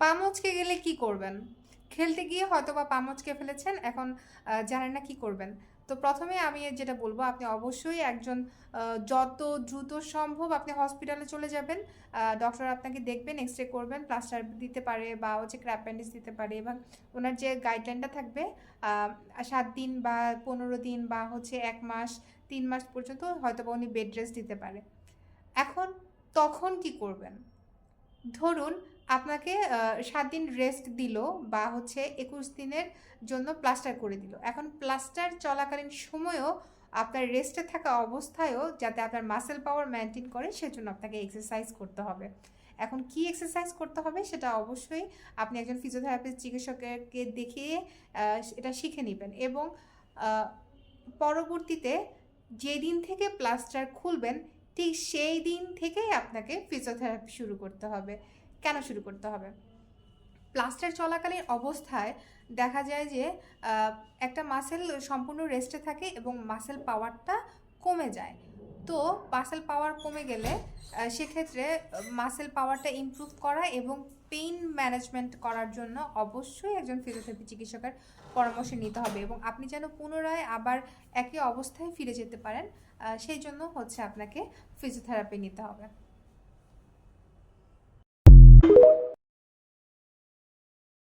পা মুচকে গেলে কি করবেন? খেলতে গিয়ে হয়তো বা পা মুচকে ফেলেছেন, এখন জানেন না কি করবেন। তো প্রথমে আমি যেটা বলব, আপনি অবশ্যই একজন যত দ্রুত সম্ভব আপনি হসপিটালে চলে যাবেন। ডক্টর আপনাকে দেখবেন এক্স রে করবেন, প্লাস্টার দিতে পারে বা হচ্ছে ক্র্যাপ ব্যান্ডেজ দিতে পারে এবং ওনার যে গাইডলাইনটা থাকবে সাত দিন বা পনেরো দিন বা হচ্ছে এক মাস, তিন মাস পর্যন্ত হয়তো বা উনি বেড রেস্ট দিতে পারে। এখন তখন কি করবেন? ধরুন আপনাকে সাত দিন রেস্ট দিল বা হচ্ছে একুশ দিনের জন্য প্লাস্টার করে দিল। এখন প্লাস্টার চলাকালীন সময়ও আপনার রেস্টে থাকা অবস্থায়ও যাতে আপনার মাসেল পাওয়ার মেনটেন করে, সেজন্য আপনাকে এক্সারসাইজ করতে হবে। এখন কি এক্সারসাইজ করতে হবে সেটা অবশ্যই আপনি একজন ফিজিওথেরাপিস্ট চিকিৎসকেরকে দেখিয়ে এটা শিখে নেবেন এবং পরবর্তীতে যেদিন থেকে প্লাস্টার খুলবেন ঠিক সেই দিন থেকেই আপনাকে ফিজিওথেরাপি শুরু করতে হবে। কেন শুরু করতে হবে? প্লাস্টার চলাকালীন অবস্থায় দেখা যায় যে একটা মাসেল সম্পূর্ণ রেস্টে থাকে এবং মাসেল পাওয়ারটা কমে যায়। তো মাসেল পাওয়ার কমে গেলে সেক্ষেত্রে মাসেল পাওয়ারটা ইমপ্রুভ করা এবং পেইন ম্যানেজমেন্ট করার জন্য অবশ্যই একজন ফিজিওথেরাপি চিকিৎসকের পরামর্শ নিতে হবে এবং আপনি যেন পুনরায় আবার একই অবস্থায় ফিরে যেতে পারেন সেই জন্য হচ্ছে আপনাকে ফিজিওথেরাপি নিতে হবে।